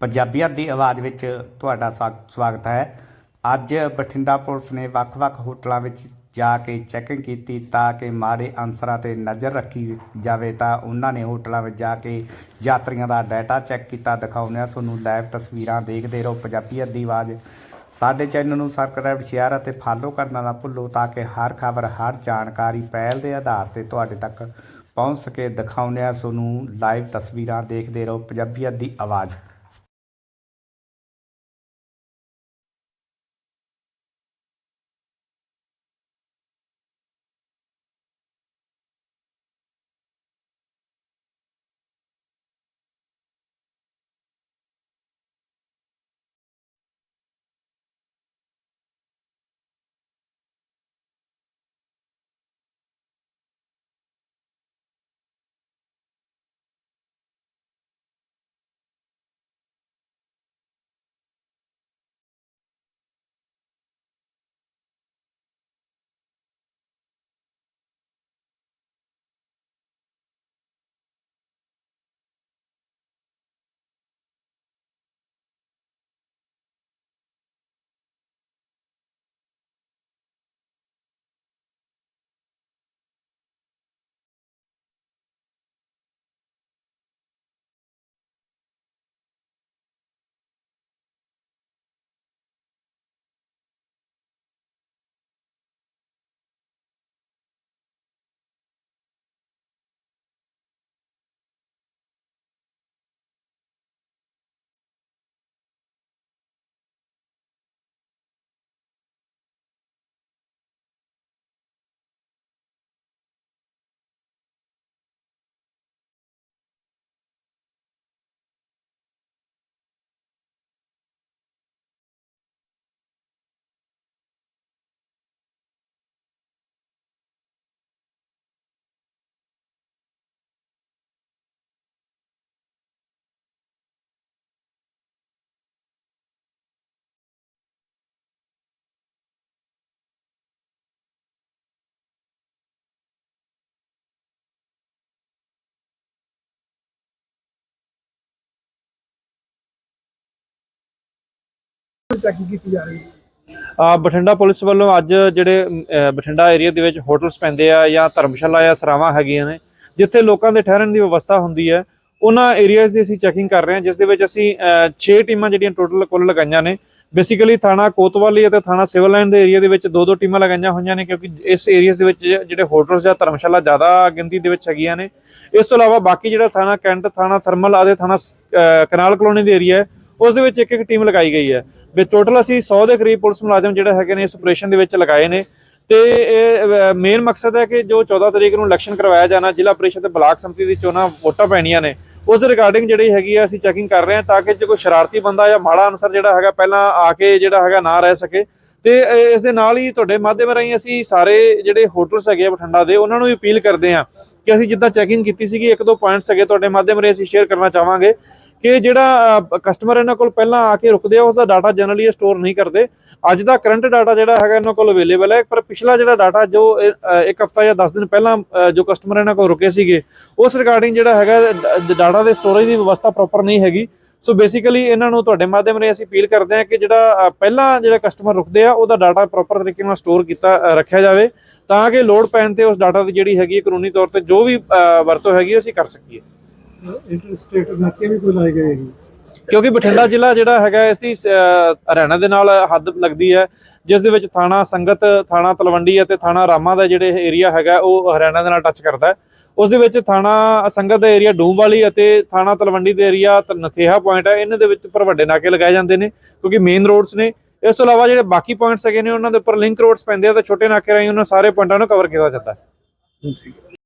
ਪੰਜਾਬੀਅਤ ਦੀ ਆਵਾਜ਼ ਵਿੱਚ ਤੁਹਾਡਾ ਸਵਾ- ਸਵਾਗਤ ਹੈ। ਅੱਜ ਬਠਿੰਡਾ ਪੁਲਿਸ ਨੇ ਵੱਖ-ਵੱਖ ਹੋਟਲਾਂ ਵਿੱਚ ਜਾ ਕੇ ਚੈਕਿੰਗ ਕੀਤੀ ਤਾਂ ਕਿ ਮਾੜੇ ਅਨਸਰਾਂ ਤੇ ਨਜ਼ਰ ਰੱਖੀ ਜਾਵੇ ਤਾਂ ਉਹਨਾਂ ਨੇ ਹੋਟਲਾਂ ਵਿੱਚ ਜਾ ਕੇ ਯਾਤਰੀਆਂ ਦਾ ਡਾਟਾ ਚੈੱਕ ਕੀਤਾ ਦਿਖਾਉਂਦੇ ਹਾਂ ਤੁਹਾਨੂੰ ਲਾਈਵ ਤਸਵੀਰਾਂ ਦੇਖਦੇ ਰਹੋ। ਪੰਜਾਬੀਅਤ ਦੀ ਆਵਾਜ਼ ਸਾਡੇ ਚੈਨਲ ਨੂੰ ਸਬਸਕ੍ਰਾਈਬ ਸ਼ੇਅਰ ਅਤੇ ਫਾਲੋ ਕਰਨਾ ਨਾ ਭੁੱਲੋ ਤਾਂ ਕਿ ਹਰ ਖਬਰ, ਹਰ ਜਾਣਕਾਰੀ ਪਹਿਲ ਦੇ ਆਧਾਰ ਤੇ ਤੁਹਾਡੇ ਤੱਕ ਪਹੁੰਚ ਸਕੇ ਦਿਖਾਉਂਦੇ ਹਾਂ ਤੁਹਾਨੂੰ ਲਾਈਵ ਤਸਵੀਰਾਂ ਦੇਖਦੇ ਰਹੋ। ਪੰਜਾਬੀਅਤ ਦੀ ਆਵਾਜ਼ ਚੈਕਿੰਗ ਕੀਤੀ ਜਾ ਰਹੀ ਹੈ। ਬਠਿੰਡਾ ਪੁਲਿਸ ਵੱਲੋਂ ਅੱਜ ਜਿਹੜੇ ਅ, ਬਠਿੰਡਾ ਏਰੀਆ ਦੇ ਵਿੱਚ ਹੋਟਲਸ ਪੈਂਦੇ ਆ ਜਾਂ ਧਰਮਸ਼ਾਲਾ ਜਾਂ ਸਰਾਵਾਂ ਹੈਗੀਆਂ ਨੇ ਜਿੱਥੇ ਲੋਕਾਂ ਦੇ ਠਹਿਰਨ ਦੀ ਵਿਵਸਥਾ ਹੁੰਦੀ ਹੈ ਉਹਨਾਂ ਏਰੀਆਜ਼ ਦੀ ਅਸੀਂ ਚੈਕਿੰਗ ਕਰ ਰਹੇ ਹਾਂ ਜਿਸ ਦੇ ਵਿੱਚ ਅਸੀਂ 6 ਟੀਮਾਂ ਜਿਹੜੀਆਂ ਟੋਟਲ ਕੁੱਲ ਲਗਾਈਆਂ ਨੇ। ਬੇਸਿਕਲੀ ਥਾਣਾ ਕੋਤਵਾਲੀ ਅਤੇ ਥਾਣਾ ਸਿਵਲ ਲਾਈਨ ਦੇ ਏਰੀਆ ਦੇ ਵਿੱਚ ਦੋ ਦੋ ਟੀਮਾਂ ਲਗਾਈਆਂ ਹੋਈਆਂ ਨੇ ਕਿਉਂਕਿ ਇਸ ਏਰੀਆਜ਼ ਦੇ ਵਿੱਚ ਜਿਹੜੇ ਹੋਟਲਸ ਜਾਂ ਧਰਮਸ਼ਾਲਾ ਜ਼ਿਆਦਾ ਗਿਣਤੀ ਦੇ ਵਿੱਚ ਹੈਗੀਆਂ ਨੇ। ਇਸ ਤੋਂ ਇਲਾਵਾ ਬਾਕੀ ਜਿਹੜਾ ਥਾਣਾ ਕੈਂਟ ਥਾਣਾ ਥਰਮਲ ਅਤੇ ਥਾਣਾ ਸ- ਅ, ਕਨਾਲ ਕਲੋਨੀ ਦੇ ਏਰੀਆ ਹੈ ਉਸ ਦੇ ਵਿੱਚ ਇੱਕ ਇੱਕ ਟੀਮ ਲਗਾਈ ਗਈ ਹੈ। ਵੀ ਟੋਟਲ ਅਸੀਂ 100 ਦੇ ਕਰੀਬ ਪੁਲਿਸ ਮੁਲਾਜ਼ਮ ਜਿਹੜਾ ਹੈਗੇ ਨੇ ਇਸ ਆਪਰੇਸ਼ਨ ਦੇ ਵਿੱਚ ਲਗਾਏ ਨੇ। ਤੇ ਇਹ ਮੇਨ ਮਕਸਦ ਹੈ ਕਿ ਜੋ 14 ਤਰੀਕ ਨੂੰ ਇਲੈਕਸ਼ਨ ਕਰਵਾਇਆ ਜਾਣਾ, ਜ਼ਿਲ੍ਹਾ ਪ੍ਰੀਸ਼ਦ ਤੇ ਬਲਾਕ ਸੰਮਤੀ ਦੀ ਚੋਣਾਂ ਵੋਟਾਂ ਪੈਣੀਆਂ ਨੇ। ਉਸ ਦੇ ਰਿਗਾਰਡਿੰਗ ਜਿਹੜੀ ਹੈਗੀ ਆ, ਅਸੀਂ ਚੈਕਿੰਗ ਕਰ ਰਹੇ ਹਾਂ ਤਾਂ ਕਿ ਜੇ ਕੋਈ ਸ਼ਰਾਰਤੀ ਬੰਦਾ ਜਾਂ ਮਾੜਾ ਅਨਸਰ ਜਿਹੜਾ ਹੈਗਾ ਪਹਿਲਾਂ ਆ ਕੇ ਜਿਹੜਾ ਹੈਗਾ ਨਾ ਰਹਿ ਸਕੇ। ਤੇ ਇਸ ਦੇ ਨਾਲ ਹੀ ਤੁਹਾਡੇ ਮਾਧਿਅਮ ਰਾਹੀਂ ਅਸੀਂ ਸਾਰੇ ਜਿਹੜੇ ਹੋਟਲਸ ਹੈਗੇ ਆ ਬਠਿੰਡਾ ਦੇ, ਉਹਨਾਂ ਨੂੰ ਵੀ ਅਪੀਲ ਕਰਦੇ ਹਾਂ ਕਿ ਅਸੀਂ ਜਿੱਦਾਂ ਚੈਕਿੰਗ ਕੀਤੀ ਸੀਗੀ, ਇੱਕ ਦੋ ਪੁਆਇੰਟਸ ਹੈਗੇ ਤੁਹਾਡੇ ਮਾਧਿਅਮ ਰਾਹੀਂ ਅਸੀਂ ਸ਼ੇਅਰ ਕਰਨਾ ਚਾਹਾਂਗੇ ਕਿ ਜਿਹੜਾ ਕਸਟਮਰ ਇਹਨਾਂ ਕੋਲ ਪਹਿਲਾਂ ਆ ਕੇ ਰੁਕਦੇ ਆ ਉਸ ਦਾ ਡਾਟਾ ਜਨਰਲੀ ਸਟੋਰ ਨਹੀਂ ਕਰਦੇ। ਅੱਜ ਦਾ ਕਰੰਟ ਡਾਟਾ ਜਿਹੜਾ ਹੈਗਾ ਇਹਨਾਂ ਕੋਲ ਅਵੇਲੇਬਲ ਹੈ, ਪਰ ਪਿਛਲਾ ਜਿਹੜਾ ਡਾਟਾ ਜੋ ਇੱਕ ਹਫਤਾ ਜਾਂ 10 ਦਿਨ ਪਹਿਲਾਂ ਜੋ ਕਸਟਮਰ ਇਹਨਾਂ ਕੋਲ ਰੁਕੇ ਸੀਗੇ, ਉਸ ਰਿਗਾਰਡਿੰਗ ਜਿਹੜਾ ਹੈਗਾ ਡਾਟਾ ਦੇ ਸਟੋਰੇਜ ਦੀ ਵਿਵਸਥਾ ਪ੍ਰੋਪਰ ਨਹੀਂ ਹੈਗੀ। ਸੋ ਬੇਸਿਕਲੀ ਇਹਨਾਂ ਨੂੰ ਤੁਹਾਡੇ ਮਾਧਿਅਮ ਰਾਹੀਂ ਅਸੀਂ ਅਪੀਲ ਕਰਦੇ ਹਾਂ ਕਿ ਜਿਹੜਾ ਪਹਿਲਾਂ ਜਿਹੜਾ ਕਸਟਮਰ ਰੁਕਦੇ ਆ, ਉਹਦਾ ਡਾਟਾ ਪ੍ਰੋਪਰ ਤਰੀਕੇ ਨਾਲ ਸਟੋਰ ਕੀਤਾ ਰੱਖਿਆ ਜਾਵੇ ਤਾਂ ਕਿ ਲੋਡ ਪੈਣ ਤੇ ਉਸ ਡਾਟਾ ਦੀ ਜਿਹੜੀ ਹੈਗੀ ਕਾਨੂੰਨੀ ਤੌਰ ਤੇ ਜੋ ਵੀ ਵਰਤੋਂ ਹੈਗੀ ਅਸੀਂ ਕਰ ਸਕੀਏ। ਇੰਟਰ ਸਟੇਟ ਨਾਕੇ ਵੀ ਕੋਈ ਲਾਏ ਗਏ ਹੈਗੇ। ਕਿਉਂਕਿ ਬਠਿੰਡਾ ਜ਼ਿਲ੍ਹਾ ਜਿਹੜਾ ਹੈਗਾ ਇਸ ਦੀ ਅਹ, ਹਰਿਆਣਾ ਦੇ ਨਾਲ ਹੱਦ ਲੱਗਦੀ ਹੈ ਜਿਸ ਦੇ ਵਿੱਚ ਥਾਣਾ ਸੰਗਤ ਥਾਣਾ ਤਲਵੰਡੀ ਅਤੇ ਥਾਣਾ ਰਾਮਾ ਦਾ ਜਿਹੜੇ ਏਰੀਆ ਹੈਗਾ ਉਹ ਹਰਿਆਣਾ ਦੇ ਨਾਲ ਟੱਚ ਕਰਦਾ ਹੈ। ਉਸ ਦੇ ਵਿੱਚ ਥਾਣਾ ਸੰਗਤ ਦਾ ਏਰੀਆ ਡੂਮਵਾਲੀ ਅਤੇ ਥਾਣਾ ਤਲਵੰਡੀ ਦੇ ਏਰੀਆ ਨਥੇਹਾ ਪੁਆਇੰਟ ਹੈ ਇਹਨਾਂ ਦੇ ਵਿੱਚ ਪਰ ਵੱਡੇ ਨਾਕੇ ਲਗਾਏ ਜਾਂਦੇ ਨੇ ਕਿਉਂਕਿ ਮੇਨ ਰੋਡਸ ਨੇ। ਇਸ ਤੋਂ ਇਲਾਵਾ ਜਿਹੜੇ ਬਾਕੀ ਪੁਆਇੰਟਸ ਹੈਗੇ ਨੇ ਉਹਨਾਂ ਦੇ ਉੱਪਰ ਲਿੰਕ ਰੋਡਸ ਪੈਂਦੇ ਆ ਤੇ ਛੋਟੇ ਨਾਕੇ ਰਾਹੀਂ ਉਹਨਾਂ ਸਾਰੇ ਪੁਆਇੰਟਾਂ ਨੂੰ ਕਵਰ ਕੀਤਾ ਜਾਂਦਾ ਹੈ।